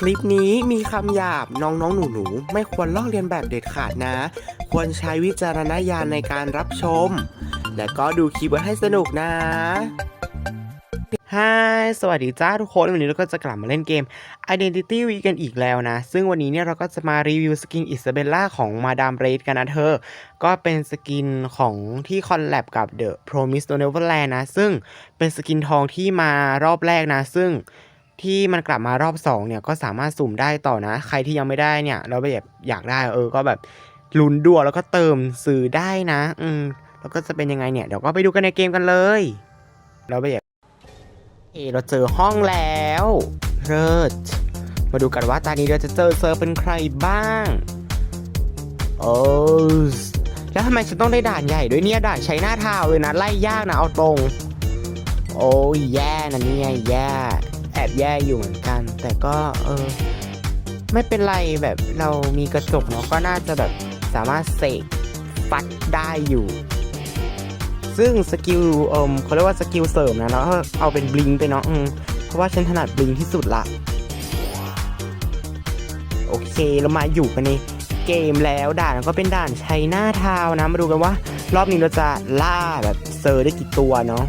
คลิปนี้มีคำหยาบน้องๆ หนูๆ ไม่ควรลอกเลียนแบบเด็ดขาดนะ ควรใช้วิจารณญาณในการรับชม และก็ดูคลิปไว้ให้สนุกนะฮายสวัสดีจ้าทุกคน วันนี้เราก็จะกลับมาเล่นเกม Identity V กันอีกแล้วนะ ซึ่งวันนี้เนี่ยเราก็จะมารีวิวสกินอิซาเบลล่าของมาดามเรดกันนะเธอ ก็เป็นสกินของที่คอลแลบกับ The Promise Neverland นะ ซึ่งเป็นสกินทองที่มารอบแรกนะ ซึ่ง ที่มันกลับมารอบสองเนี่ยก็สามารถสุ่มได้ต่อนะ ใครที่ยังไม่ได้เนี่ยเราแบบอยากได้เออก็แบบลุ้นดัวแล้วก็เติมซื้อได้นะ อืมแล้วก็จะเป็นยังไงเนี่ยเดี๋ยวก็ไปดูกันในเกมกันเลย เราไปอยากเอเราเจอห้องแล้วเลิศมาดูกันว่าตอนนี้เราจะเจอเซอร์เป็นใครบ้างโอ้แล้วทำไมฉันต้องได้ด่านใหญ่ด้วยเนี่ยด่านใช้หน้าเท้าเลยนะไล่ยากนะเอาตรง โอ้ยแย่นะเนี่ยแย่ แอบแย่อยู่เหมือนกัน แต่ก็เออไม่เป็นไรแบบเรามีกระจกเนาะก็น่าจะแบบสามารถเสกฟัดได้อยู่ ซึ่งสกิลเอ่มเขาเรียกว่าสกิลเสริมนะแล้วเอาเป็นบลิงไปเนาะเพราะว่าฉันถนัดบลิงที่สุดละโอเคเรามาอยู่กันในเกมแล้วด่านก็เป็นด่านใช้หน้าเท้านะ มาดูกันว่า รอบนี้เราจะล่าแบบเซอร์ได้กี่ตัวเนาะ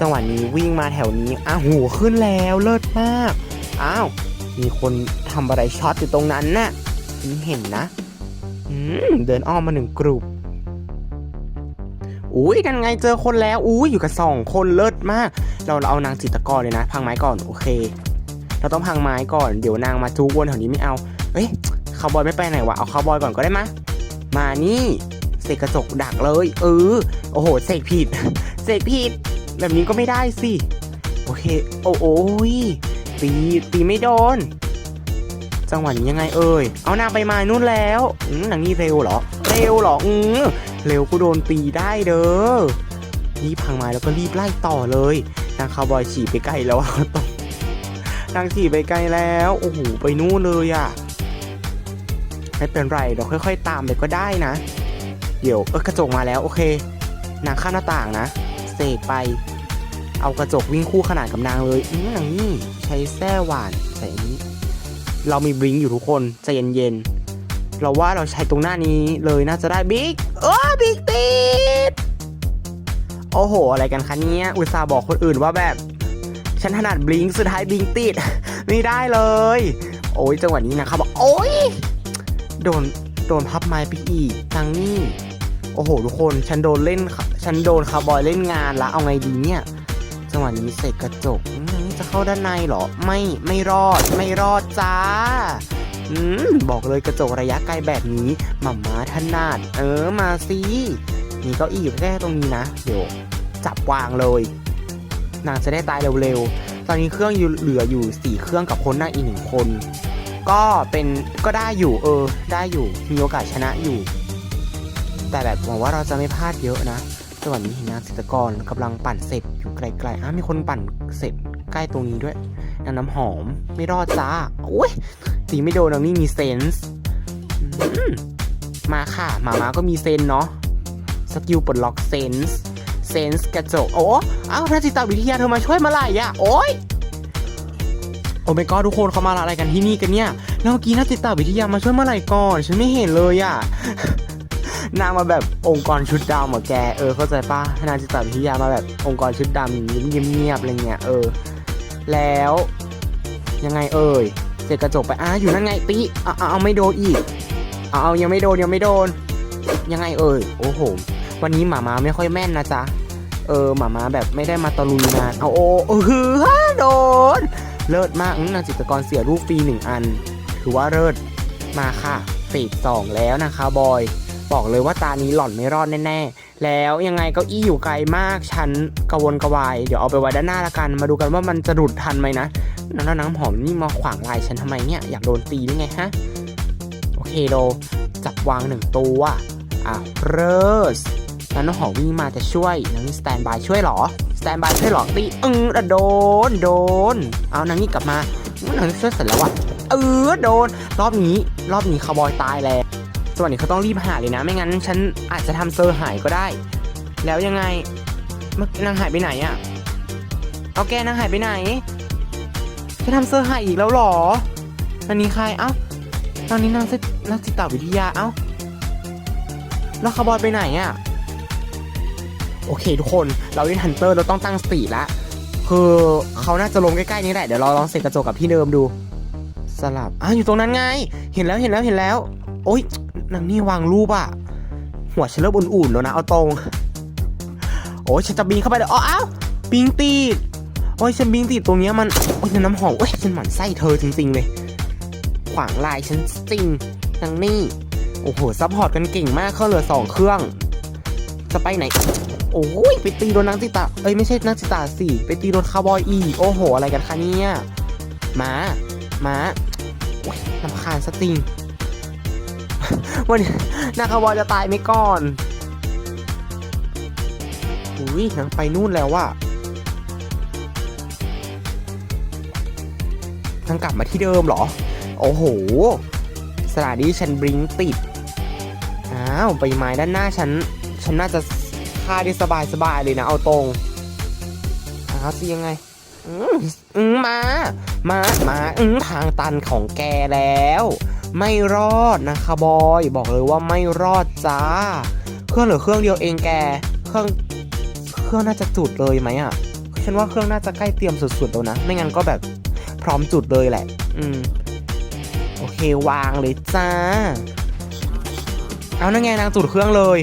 จังหวะนี้วิ่งมาแถวนี้อ้าวหูขึ้นแล้วเลิศมากอ้าวมีคนทำอะไรช็อตอยู่ตรงนั้นน่ะฉันเห็นนะอืมเดินอ้อมมาหนึ่งกลุ่มอุ้ยกันไงเจอคนแล้วอุ้ยอยู่กับสองคนเลิศมาก เราเราเอานางจิตกรเลยนะ พังไม้ก่อนโอเค เราต้องพังไม้ก่อนเดี๋ยวนางมาจูวนแถวนี้ไม่เอาเอ้ยคาวบอยไม่ไปไหนวะเอาคาวบอยก่อนก็ได้มะมานี่เสกกระจกดักเลยเออโอ้โหเสกผิดเสกผิด แบบนี้ก็ไม่ได้สิ โอเค โอ้โอยตีตีไม่โดน จังหวะนี้ยังไงเอ่ย เอานางไปมานู่นแล้วอืมนางนี่เร็วเหรอ เร็วเหรออืมเร็วกูโดนตีได้เด้อรีบพังไม้แล้วก็รีบไล่ต่อเลย นางคาวบอยฉี่ไปไกลแล้วตรงนางฉี่ไปไกลแล้ว โอ้โห ไปนู่นเลยอะไม่เป็นไรเราค่อย ๆ ตามไปก็ได้นะ เดี๋ยว เออกระจกมาแล้ว โอเค นางข้ามหน้าต่างนะ เสกไป เอากระจกวิ่งคู่ขนานกับนางเลยอืมนางนี่ใช้แส้หวานใส่นนี้ เรามีบลิงอยู่ทุกคนใจเย็นๆเราว่าเราใช้ตรงหน้านี้เลยน่าจะได้บิ๊กโอ้บิ๊กติดโอ้โห อะไรกันคะเนี่ยอุตส่าห์บอกคนอื่นว่าแบบฉันถนัดบลิงสุดท้ายบลิงก์ติดไม่ได้เลย โอ้ยจังหวะนี้นะครับบอกโอ้ยโดนโดนพับไม้ไปอีกทางนี้ โอ้โห ทุกคน ฉันโดนเล่น ฉันโดนคาร์บอยเล่นงานละเอาไงดีเนี่ยจังหวะนี้เสกกระจกจะเข้าด้านในเหรอ ไม่ไม่รอดไม่รอดจ้าอืมบอกเลยกระจกระยะไกลแบบนี้หมามาถนาด เออมาสิมีเก้าอี้อยู่แค่ตรงนี้นะ เดี๋ยวจับวางเลย นางจะได้ตายเร็วๆ ตอนนี้เครื่องอยู่เหลืออยู่สี่เครื่องกับคนหนั่งอีกหนึ่งคน ก็เป็นก็ได้อยู่เออ ได้อยู่มีโอกาสชนะอยู่ แต่แบบหวังว่าเราจะไม่พลาดเยอะนะ จังหวะนี้เห็นนางจิตรกรกำลังปั่นเสร็จอยู่ไกลๆอ้ามีคนปั่นเสร็จใกล้ตรงนี้ด้วยนางน้ำหอมไม่รอดจ้าโอ้ยตีไม่โดนนางนี่มีเซนส์มาค่ะหมามาก็มีเซนเนาะสกิลปลดล็อกเซนส์เซนส์กระจกโอ้อ้าวนักจิตวิทยาเธอมาช่วยเมาไหร่อะโอ้ยโอ้ไม่ก็ทุกคนเขามาอะไรกันที่นี่กันเนี่ยแล้วเมื่อกี้นักจิตวิทยามาช่วยเมื่อไหร่ก่อน ฉันไม่เห็นเลยอะ นางมาแบบองค์กรชุดดำเหรอแกเออเข้าใจปะนางจิตวิทยามาแบบองค์กรชุดดำย่างนี้เงียบๆอะไรเงี้ยเออ แล้วยังไงเอ่ยเสร็จกระจกไปอ้าอยู่นั่นไงตีเอาเอาเอาไม่โดนอีกเอาเอายังไม่โดนยังไม่โดน ยังไงเอ่ยโอ้โห วันนี้หมามาไม่ค่อยแม่นนะจ๊ะเออหมามาแบบไม่ได้มาตะลุยงานเอาโอ้เฮือโดน เลิศมากนางจิตกรเสียรูปฟรีหนึ่งอัน ถือว่าเลิศมาค่ะเฟสสองแล้วนะคะบอย บอกเลยว่าตานี้หล่อนไม่รอดแน่ๆ แล้วยังไงเก้าอี้อยู่ไกลมากฉันกระวนกระวาย เดี๋ยวเอาไปไว้ด้านหน้าละกัน มาดูกันว่ามันจะหลุดทันไหมนะแล้วน้ำหอมนี่มาขวางลายฉันทำไมเนี่ย อยากโดนตีหรือไงฮะ โอเคโดจับวางหนึ่งตัวอะเริสแล้วน้ำหอมวิ่งมาจะช่วยนางนี่สแตนบายช่วยเหรอ สแตนบายช่วยเหรอตีอึ้งอะโดนโดน เอานางนี่กลับมานางนี่ช่วยเสร็จแล้ววะเออโดน รอบนี้รอบนี้คาร์บอยตายแล้ว ส่วนนี้เขาต้องรีบหาเลยนะ ไม่งั้นฉันอาจจะทำเซอร์หายก็ได้ แล้วยังไงเมื่อนางหายไปไหนอะเอาแกนางหายไปไหนจะทำเซอร์หายอีกแล้วหรออันนี้ใครเอ้าตอนนี้นางนักจิตวิทยาเอ้าแล้วคาร์บอยไปไหนอะโอเคทุกคนเราเล่นฮันเตอร์เราต้องตั้งสติละคือเขาน่าจะลงใกล้ๆนี้แหละเดี๋ยวเราลองเสกกระจกกับพี่เดิมดู สลับอะอยู่ตรงนั้นไง เห็นแล้วเห็นแล้วเห็นแล้ว โอ๊ย นางนี่วางรูปอะหัวฉันเริ่มอุ่นๆแล้วนะเอาตรง โอ้ยฉันจะบินเข้าไปเลยอ๋ออ้าวบิงติดโอ้ยฉันบิงติดตรงเนี้ยมันโอ้ยน้ำหอมโอ้ยฉันหมั่นไส้เธอจริงๆเลย ขวางลายฉันจริงนางนี่โอ้โหซัพพอร์ตกันเก่งมากเข้าเหลือสองเครื่องจะไปไหน โอ้ยไปตีโดนนางจิตาเอ้ยไม่ใช่นางจิตาสิไปตีโดนคาร์บอยอีโอ้โห อะไรกันคะเนี่ยมามาโอ้ยลำคาญสติง วันนี้นาคาร์บอยจะตายไหมก่อนอุ้ยนางไปนู่นแล้วว่ะนางกลับมาที่เดิมเหรอ โอ้โห สถานีฉันบริงติด อ้าวใบไม้ด้านหน้าฉัน ฉันน่าจะฆ่าได้สบายสบายๆเลยนะ เอาตรง อ้าวสิยังไงอืมอืมมา มา มา อืมทางตันของแกแล้ว ไม่รอดนะคะบอยบอกเลยว่าไม่รอดจ้า เครื่องเหลือเครื่องเดียวเองแก เครื่องเครื่องน่าจะจุดเลยไหมอะฉันว่าเครื่องน่าจะใกล้เตรียมสุดๆแล้วนะ ไม่งั้นก็แบบพร้อมจุดเลยแหละ อืม โอเควางเลยจ้า เอานั่นไงนางจุดเครื่องเลย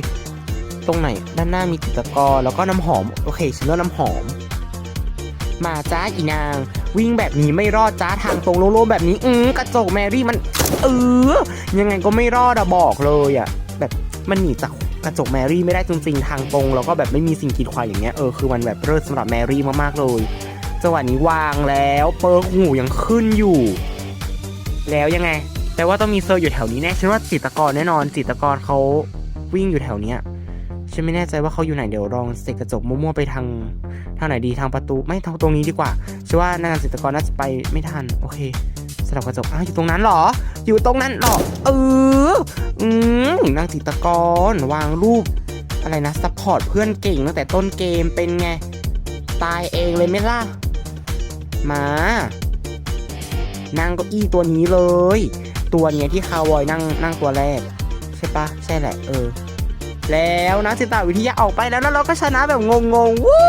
ตรงไหนด้านหน้ามีจิตรกรแล้วก็น้ำหอม โอเคฉันเลือกน้ำหอม มาจ้าอีนาง วิ่งแบบนี้ไม่รอดจ้าทางตรงโล่งๆแบบนี้ อือกระจกแมรี่มัน เออ ยังไงก็ไม่รอดอะบอกเลยอะแบบมันหนีจากกระจกแมรี่ไม่ได้จริงๆทางตรงแล้วก็แบบไม่มีสิ่งกีดขวางอย่างเงี้ยเออคือมันแบบเลิศสำหรับแมรี่มากๆเลยจังหวะนี้วางแล้วเปิร์กหูยังขึ้นอยู่ แล้วยังไง แต่ว่าต้องมีเซอร์อยู่แถวนี้แน่ฉันว่าจิตกรแน่นอนจิตกรเขาวิ่งอยู่แถวเนี้ยฉันไม่แน่ใจว่าเขาอยู่ไหนเดี๋ยวลองเสกกระจกมั่วๆไปทางทางไหนดีทางประตูไม่ทางตรงนี้ดีกว่าฉันว่านางจิตกรน่าจะไปไม่ทันโอเคสลับกระจกอ้าวอยู่ตรงนั้นเหรอ อยู่ตรงนั้นหรอเอออืมนางจิตกรวางรูป อะไรนะซัพพอร์ตเพื่อนเก่งตั้งแต่ต้นเกมเป็นไง ตายเองเลยไหมล่ะ มา นั่งเก้าอี้ตัวนี้เลย ตัวเนี้ยที่คาวอยนั่งนั่งตัวแรก ใช่ปะใช่แหละเออ แล้วนักจิตวิทยาออกไปแล้วแล้วเราก็ชนะแบบงงๆวู้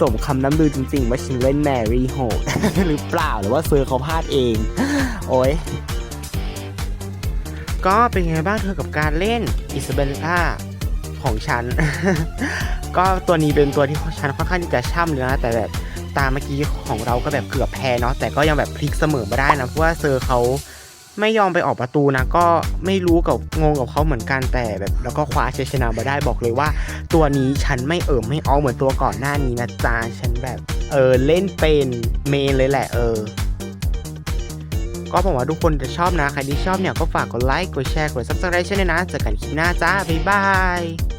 สมคำน้ำลือจริงๆ ว่าฉันเล่นแมรี่โหดหรือเปล่าหรือว่าเซอร์เขาพลาดเอง โอ้ยก็เป็นไงบ้างเธอกับการเล่นอิซาเบลล่าของฉัน ก็ตัวนี้เป็นตัวที่ฉันค่อนข้างที่จะช่ำเลยนะแต่แบบตามเมื่อกี้ของเราก็แบบเกือบแพ้เนาะแต่ก็ยังแบบพลิกเสมอมาได้นะเพราะว่าเซอร์เขาไม่ยอมไปออกประตูนะ ก็ไม่รู้กับงงกับเขาเหมือนกันแต่แบบแล้วก็คว้าชัยชนะมาได้บอกเลยว่า ตัวนี้ฉันไม่เอิมไม่ออเหมือนตัวก่อนหน้านี้นะจ๊ะฉันแบบเออเล่นเป็นเมนเลยแหละเออ ก็หวังว่าทุกคนจะชอบนะ ใครที่ชอบเนี่ยก็ฝากกดไลค์ กดแชร์ กด subscribe ช่วยด้วยนะ เจอกันคลิปหน้าจ้า บ๊ายบาย